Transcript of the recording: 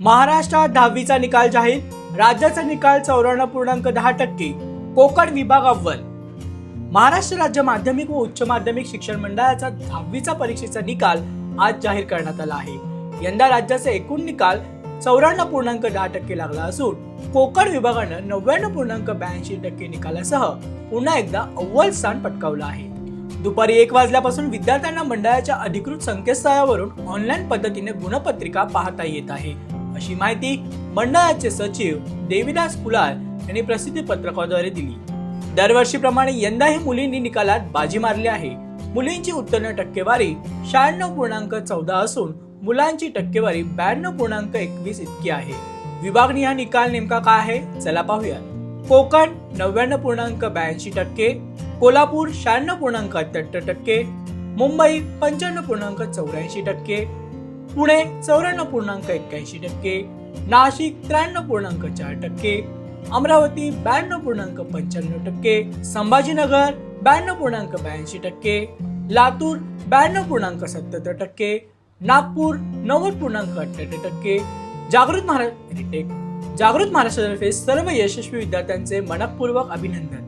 महाराष्ट्रात दहावीचा निकाल जाहीर राज्याचा निकाल चौऱ्याण्णव पूर्णांक दहा टक्के कोकण विभाग अव्वल. महाराष्ट्र राज्य माध्यमिक व उच्च माध्यमिक शिक्षण मंडळाचा दहावीचा परीक्षेचा निकाल आज जाहीर करण्यात आला आहे. यंदा राज्याचा एकूण निकाल चौऱ्याण्णव पूर्णांक दहा टक्के लागला असून कोकण विभागानं नव्याण्णव पूर्णांक ब्याऐंशी टक्के निकालासह पुन्हा एकदा अव्वल स्थान पटकावलं आहे. दुपारी एक वाजल्यापासून विद्यार्थ्यांना मंडळाच्या अधिकृत संकेतस्थळावरून ऑनलाईन पद्धतीने गुणपत्रिका पाहता येत आहे. अशी माहिती मंडळाचे सचिव देविदास कुलार यांनी प्रसिद्धी पत्रकाद्वारे दिली. दरवर्षीप्रमाणे यंदाही मुलींनी निकालात बाजी मारली आहे. मुलींची उत्तीर्ण टक्केवारी शहाण्णव पूर्णांक चौदा असून मुलांची टक्केवारी ब्याण्णव पूर्णांक एकवीस इतकी आहे. विभागणी हा निकाल नेमका काय आहे? चला पाहूया कोकण नव्याण्णव पूर्णांक ब्याऐंशी टक्के कोल्हापूर शहाण्णव पूर्णांक अठ्याहत्तर टक्के मुंबई पंच्याण्णव पूर्णांक चौऱ्याऐंशी टक्के पुणे चौऱ्याण्णव पूर्णांक एक्क्याऐंशी टक्के नाशिक त्र्याण्णव पूर्णांक चार टक्के अमरावती ब्याण्णव पूर्णांक पंच्याण्णव टक्के संभाजीनगर ब्याण्णव पूर्णांक ब्याऐंशी टक्के लातूर ब्याण्णव पूर्णांक सत्याहत्तर टक्के नागपूर नव्वद पूर्णांक अठ्ठ्याहत्तर टक्के. जागृत महाराष्ट्र जागृत महाराष्ट्रातर्फे सर्व यशस्वी विद्यार्थ्यांचे मनपूर्वक अभिनंदन.